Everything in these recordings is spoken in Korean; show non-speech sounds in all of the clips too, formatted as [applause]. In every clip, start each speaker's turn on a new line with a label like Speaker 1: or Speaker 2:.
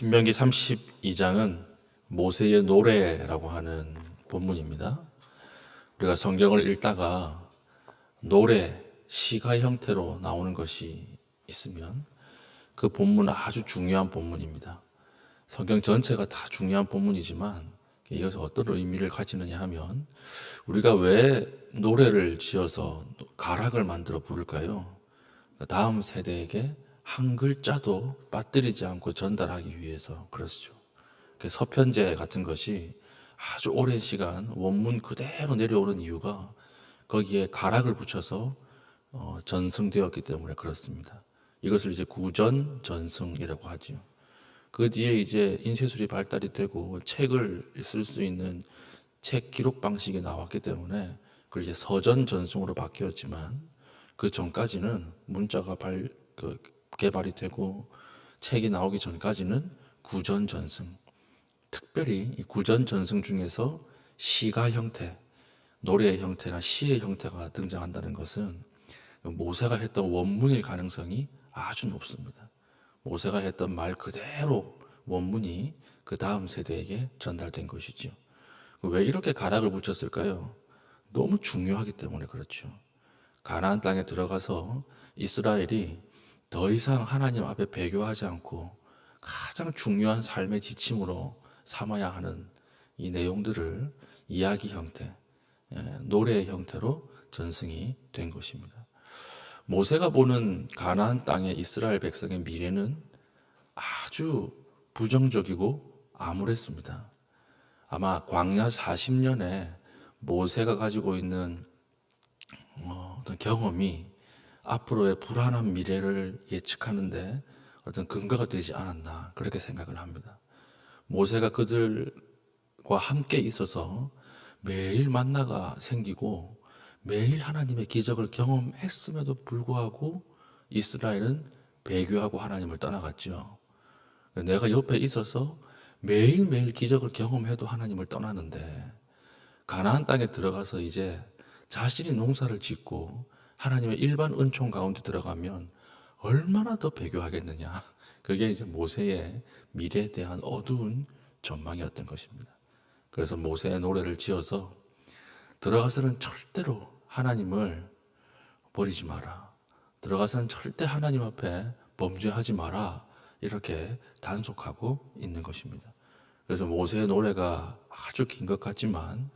Speaker 1: 신명기 32장은 모세의 노래라고 하는 본문입니다. 우리가 성경을 읽다가 노래, 시가 형태로 나오는 것이 있으면 그 본문은 아주 중요한 본문입니다. 성경 전체가 다 중요한 본문이지만 이것이 어떤 의미를 가지느냐 하면 우리가 왜 노래를 지어서 가락을 만들어 부를까요? 다음 세대에게 한 글자도 빠뜨리지 않고 전달하기 위해서 그렇죠. 그 서편제 같은 것이 아주 오랜 시간 원문 그대로 내려오는 이유가 거기에 가락을 붙여서 어, 전승되었기 때문에 그렇습니다. 이것을 이제 구전 전승이라고 하죠. 그 뒤에 이제 인쇄술이 발달이 되고 책을 쓸 수 있는 책 기록 방식이 나왔기 때문에 그걸 이제 서전 전승으로 바뀌었지만 그 전까지는 문자가 발, 그 개발이 되고 책이 나오기 전까지는 구전 전승. 특별히 이 구전 전승 중에서 시가 형태, 노래의 형태나 시의 형태가 등장한다는 것은 모세가 했던 원문일 가능성이 아주 높습니다. 모세가 했던 말 그대로 원문이 그 다음 세대에게 전달된 것이죠. 왜 이렇게 가락을 붙였을까요? 너무 중요하기 때문에 그렇죠. 가나안 땅에 들어가서 이스라엘이 더 이상 하나님 앞에 배교하지 않고 가장 중요한 삶의 지침으로 삼아야 하는 이 내용들을 이야기 형태, 예, 노래의 형태로 전승이 된 것입니다. 모세가 보는 가나안 땅의 이스라엘 백성의 미래는 아주 부정적이고 암울했습니다. 아마 광야 40년에 모세가 가지고 있는 어, 어떤 경험이 앞으로의 불안한 미래를 예측하는데 어떤 근거가 되지 않았나 그렇게 생각을 합니다. 모세가 그들과 함께 있어서 매일 만나가 생기고 매일 하나님의 기적을 경험했음에도 불구하고 이스라엘은 배교하고 하나님을 떠나갔죠. 내가 옆에 있어서 매일매일 기적을 경험해도 하나님을 떠나는데 가나안 땅에 들어가서 이제 자신이 농사를 짓고 하나님의 일반 은총 가운데 들어가면 얼마나 더 배교하겠느냐. [laughs] 그게 이제 모세의 미래에 대한 어두운 전망이었던 것입니다. 그래서 모세의 노래를 지어서 들어가서는 절대로 하나님을 버리지 마라. 들어가서는 절대 하나님 앞에 범죄하지 마라. 이렇게 단속하고 있는 것입니다. 그래서 모세의 노래가 아주 긴 것 같지만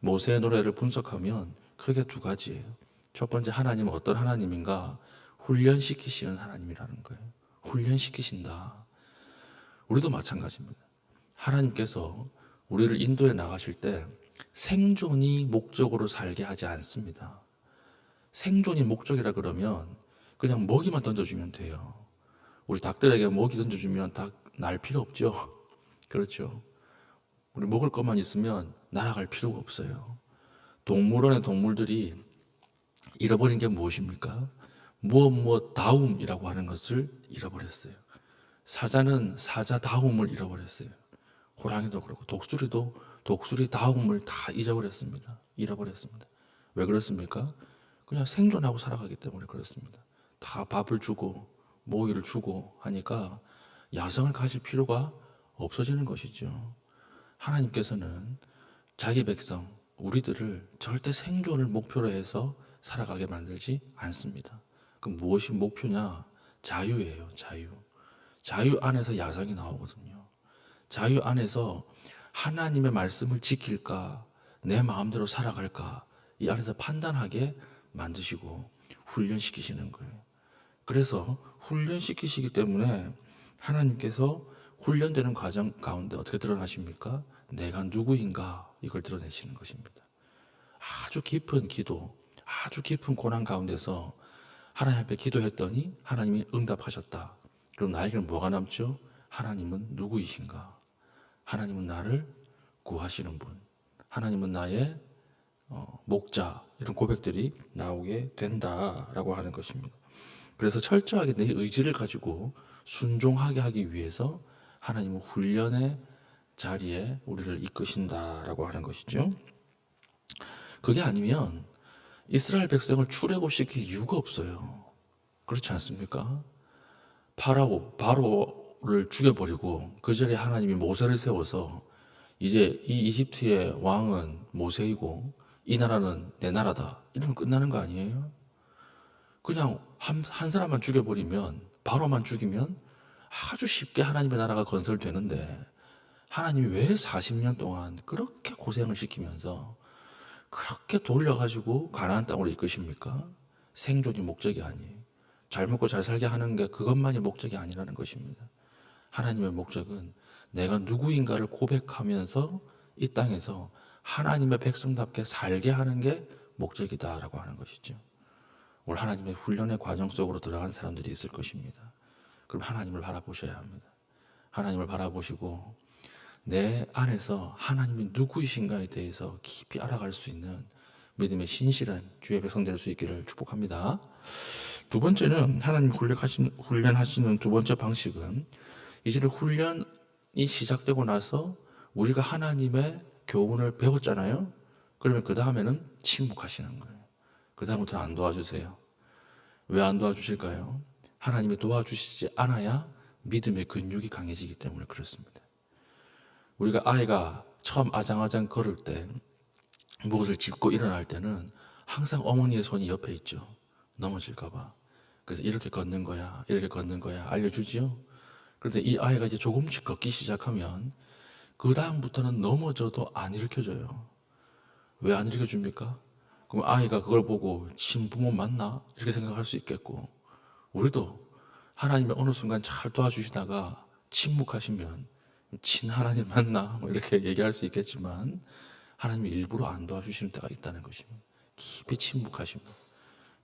Speaker 1: 모세의 노래를 분석하면 크게 두 가지예요. 첫 번째 하나님은 어떤 하나님인가? 훈련시키시는 하나님이라는 거예요. 훈련시키신다. 우리도 마찬가지입니다. 하나님께서 우리를 인도에 나가실 때 생존이 목적으로 살게 하지 않습니다. 생존이 목적이라 그러면 그냥 먹이만 던져주면 돼요. 우리 닭들에게 먹이 던져주면 닭 날 필요 없죠. [laughs] 그렇죠. 우리 먹을 것만 있으면 날아갈 필요가 없어요. 동물원의 동물들이 잃어버린 게 무엇입니까? 무엇 무엇 다움이라고 하는 것을 잃어버렸어요. 사자는 사자 다움을 잃어버렸어요. 호랑이도 그렇고 독수리도 독수리 다움을 다 잊어버렸습니다. 잃어버렸습니다. 왜 그렇습니까? 그냥 생존하고 살아가기 때문에 그렇습니다. 다 밥을 주고 모이를 주고 하니까 야성을 가질 필요가 없어지는 것이죠. 하나님께서는 자기 백성, 우리들을 절대 생존을 목표로 해서 살아가게 만들지 않습니다. 그럼 무엇이 목표냐? 자유예요, 자유. 자유 안에서 야성이 나오거든요. 자유 안에서 하나님의 말씀을 지킬까, 내 마음대로 살아갈까, 이 안에서 판단하게 만드시고 훈련시키시는 거예요. 그래서 훈련시키시기 때문에 하나님께서 훈련되는 과정 가운데 어떻게 드러나십니까? 내가 누구인가 이걸 드러내시는 것입니다. 아주 깊은 기도, 아주 깊은 고난 가운데서 하나님 앞에 기도했더니 하나님이 응답하셨다. 그럼 나에게는 뭐가 남죠? 하나님은 누구이신가? 하나님은 나를 구하시는 분. 하나님은 나의 어, 목자. 이런 고백들이 나오게 된다라고 하는 것입니다. 그래서 철저하게 내 의지를 가지고 순종하게 하기 위해서 하나님은 훈련의 자리에 우리를 이끄신다라고 하는 것이죠. 그게 아니면 이스라엘 백성을 출애굽시킬 이유가 없어요. 그렇지 않습니까? 바로 바로를 죽여버리고 그 자리에 하나님이 모세를 세워서 이제 이 이집트의 왕은 모세이고 이 나라는 내 나라다 이러면 끝나는 거 아니에요? 그냥 한, 한 사람만 죽여버리면 바로만 죽이면 아주 쉽게 하나님의 나라가 건설되는데 하나님이 왜 40년 동안 그렇게 고생을 시키면서 그렇게 돌려가지고 가나안 땅으로 이끄십니까? 생존이 목적이 아니에요. 잘 먹고 잘 살게 하는 게 그것만이 목적이 아니라는 것입니다. 하나님의 목적은 내가 누구인가를 고백하면서 이 땅에서 하나님의 백성답게 살게 하는 게 목적이다라고 하는 것이죠. 오늘 하나님의 훈련의 과정 속으로 들어간 사람들이 있을 것입니다. 그럼 하나님을 바라보셔야 합니다. 하나님을 바라보시고 내 안에서 하나님이 누구이신가에 대해서 깊이 알아갈 수 있는 믿음의 신실한 주의 백성 될 수 있기를 축복합니다. 두 번째는 하나님 훈련하시는, 훈련하시는 두 번째 방식은 이제 훈련이 시작되고 나서 우리가 하나님의 교훈을 배웠잖아요. 그러면 그 다음에는 침묵하시는 거예요. 그 다음부터는 안 도와주세요. 왜 안 도와주실까요? 하나님이 도와주시지 않아야 믿음의 근육이 강해지기 때문에 그렇습니다. 우리가 아이가 처음 아장아장 걸을 때 무엇을 짚고 일어날 때는 항상 어머니의 손이 옆에 있죠. 넘어질까봐. 그래서 이렇게 걷는 거야, 이렇게 걷는 거야 알려주지요. 그런데 이 아이가 이제 조금씩 걷기 시작하면 그 다음부터는 넘어져도 안 일으켜줘요. 왜 안 일으켜줍니까? 그럼 아이가 그걸 보고 신부모 맞나? 이렇게 생각할 수 있겠고 우리도 하나님이 어느 순간 잘 도와주시다가 침묵하시면 친 하나님 맞나? 뭐 이렇게 얘기할 수 있겠지만 하나님이 일부러 안 도와주시는 때가 있다는 것입니다. 깊이 침묵하십니다.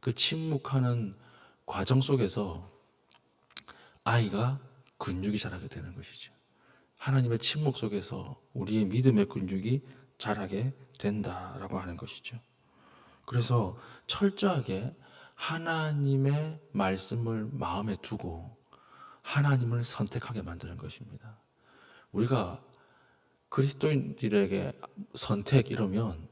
Speaker 1: 그 침묵하는 과정 속에서 아이가 근육이 자라게 되는 것이죠. 하나님의 침묵 속에서 우리의 믿음의 근육이 자라게 된다라고 하는 것이죠. 그래서 철저하게 하나님의 말씀을 마음에 두고 하나님을 선택하게 만드는 것입니다. 우리가 그리스도인들에게 선택 이러면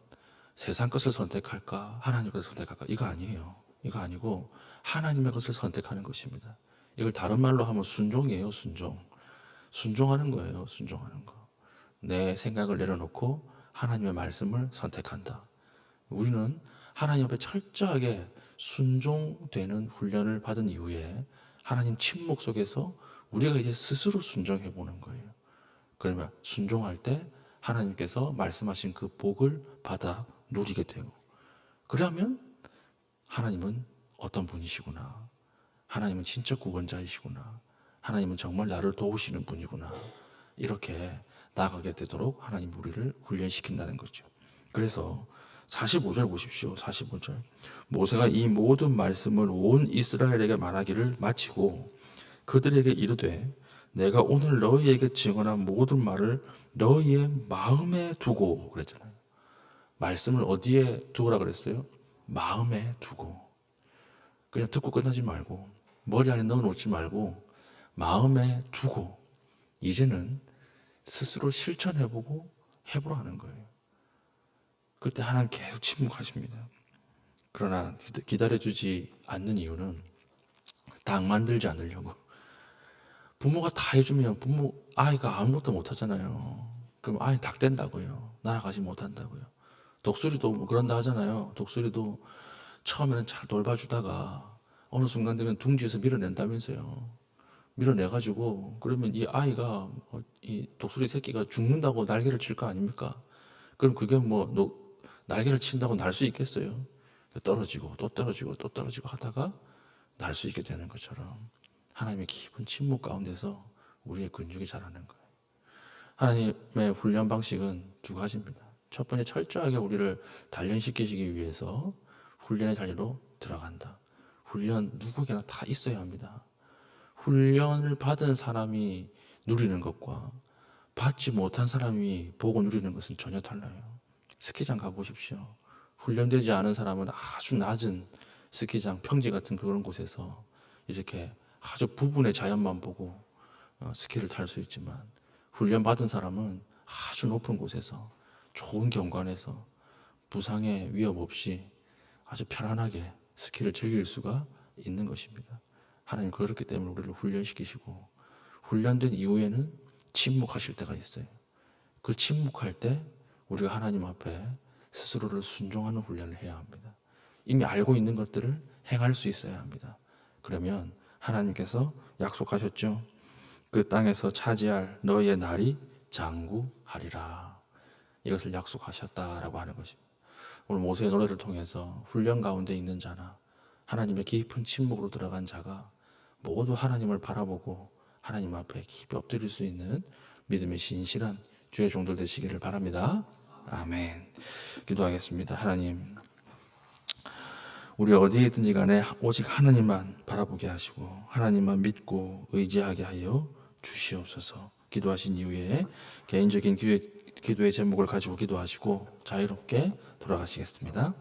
Speaker 1: 세상 것을 선택할까 하나님 것을 선택할까 이거 아니에요. 이거 아니고 하나님의 것을 선택하는 것입니다. 이걸 다른 말로 하면 순종이에요. 순종. 순종하는 거예요. 순종하는 거. 내 생각을 내려놓고 하나님의 말씀을 선택한다. 우리는 하나님 앞에 철저하게 순종되는 훈련을 받은 이후에 하나님 침묵 속에서 우리가 이제 스스로 순종해 보는 거예요. 그러면 순종할 때 하나님께서 말씀하신 그 복을 받아 누리게 되고 그러면 하나님은 어떤 분이시구나. 하나님은 진짜 구원자이시구나. 하나님은 정말 나를 도우시는 분이구나. 이렇게 나가게 되도록 하나님 우리를 훈련시킨다는 거죠. 그래서 45절 보십시오. 45절. 모세가 이 모든 말씀을 온 이스라엘에게 말하기를 마치고 그들에게 이르되 내가 오늘 너희에게 증언한 모든 말을 너희의 마음에 두고 그랬잖아요. 말씀을 어디에 두고라 그랬어요? 마음에 두고. 그냥 듣고 끝나지 말고 머리 안에 넣어 놓지 말고 마음에 두고 이제는 스스로 실천해 보고 해 보라 하는 거예요. 그때 하나님 계속 침묵하십니다. 그러나 기다려 주지 않는 이유는 당 만들지 않으려고. 부모가 다 해주면 부모, 아이가 아무것도 못하잖아요. 그럼 아이 닭 된다고요. 날아가지 못한다고요. 독수리도 뭐 그런다 하잖아요. 독수리도 처음에는 잘 돌봐주다가 어느 순간 되면 둥지에서 밀어낸다면서요. 밀어내가지고 그러면 이 아이가 어, 이 독수리 새끼가 죽는다고 날개를 칠 거 아닙니까? 그럼 그게 뭐 노- 날개를 친다고 날 수 있겠어요? 떨어지고 또 떨어지고 또 떨어지고 하다가 날 수 있게 되는 것처럼 하나님의 깊은 침묵 가운데서 우리의 근육이 자라는 거예요. 하나님의 훈련 방식은 두 가지입니다. 첫 번째 철저하게 우리를 단련시키시기 위해서 훈련의 자리로 들어간다. 훈련 누구에게나 다 있어야 합니다. 훈련을 받은 사람이 누리는 것과 받지 못한 사람이 보고 누리는 것은 전혀 달라요. 스키장 가보십시오. 훈련되지 않은 사람은 아주 낮은 스키장, 평지 같은 그런 곳에서 이렇게 아주 부분의 자연만 보고 어, 스키를 탈 수 있지만 훈련 받은 사람은 아주 높은 곳에서 좋은 경관에서 부상의 위협 없이 아주 편안하게 스키를 즐길 수가 있는 것입니다. 하나님 그렇기 때문에 우리를 훈련시키시고 훈련된 이후에는 침묵하실 때가 있어요. 그 침묵할 때 우리가 하나님 앞에 스스로를 순종하는 훈련을 해야 합니다. 이미 알고 있는 것들을 행할 수 있어야 합니다. 그러면 하나님께서 약속하셨죠. 그 땅에서 차지할 너의 날이 장구하리라. 이것을 약속하셨다라고 하는 것입니다. 오늘 모세의 노래를 통해서 훈련 가운데 있는 자나 하나님의 깊은 침묵으로 들어간 자가 모두 하나님을 바라보고 하나님 앞에 깊이 엎드릴 수 있는 믿음의 신실한 주의 종들 되시기를 바랍니다. 아멘. 기도하겠습니다. 하나님, 우리 어디에 있든지 간에 오직 하나님만 바라보게 하시고 하나님만 믿고 의지하게 하여 주시옵소서. 기도하신 이후에 개인적인 기도의, 기도의 제목을 가지고 기도하시고 자유롭게 돌아가시겠습니다.